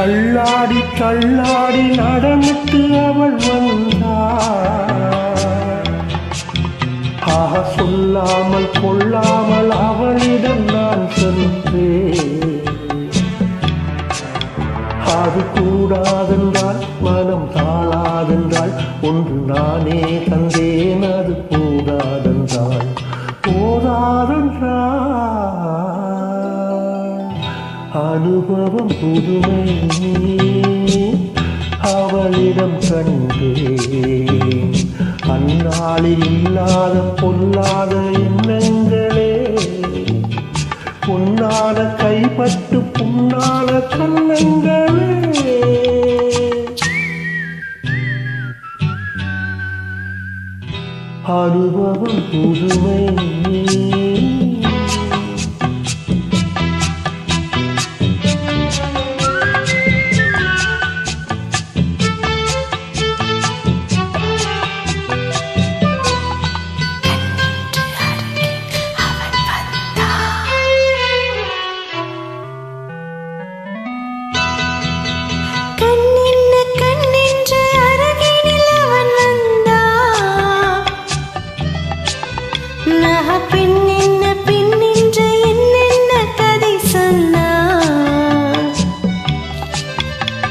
தள்ளாடி தள்ளாடி நடந்துட்டு அவள் வந்தாள். ஆக சொல்லாமல் கொள்ளாமல் அவளிடம் நான் சொன்ன அனுபவம் புதுமை. அவளிடம் கண்டேன். அந்நாளில் இல்லாத பொல்லாத எண்ணங்களே. பொன்னான கைப்பட்டு புண்ணான கண்ணங்களே அனுபவம் புதுமை.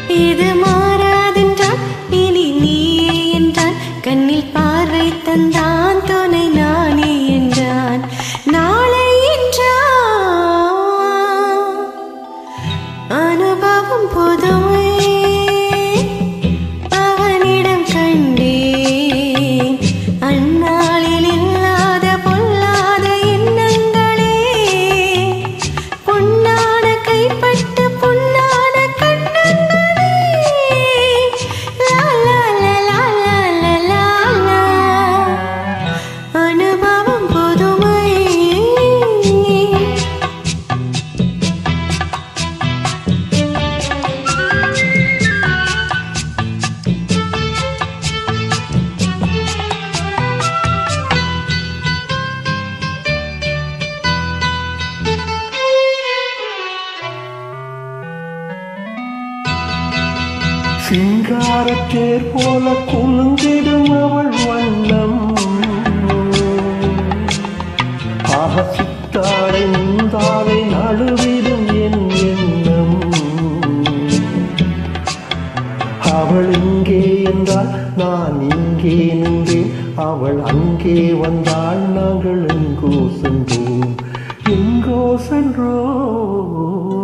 idim சிங்காரத்தேர் போல குலுங்கிடும் அவள் வண்ணம். ஆக சித்தாடை நழுவிடும் என் எண்ணம். அவள் இங்கே என்றால் நான் இங்கே நின்றேன். அவள் அங்கே வந்தாள் நாங்கள் எங்கோ சென்றோம். எங்கோ சென்றோம்.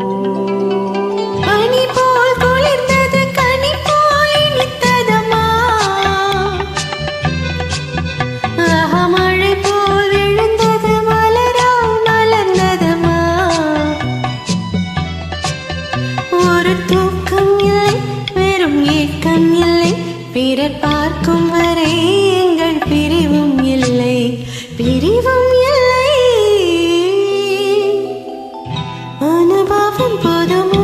தெய்வம் இல்லை. அனுபவம் போதும்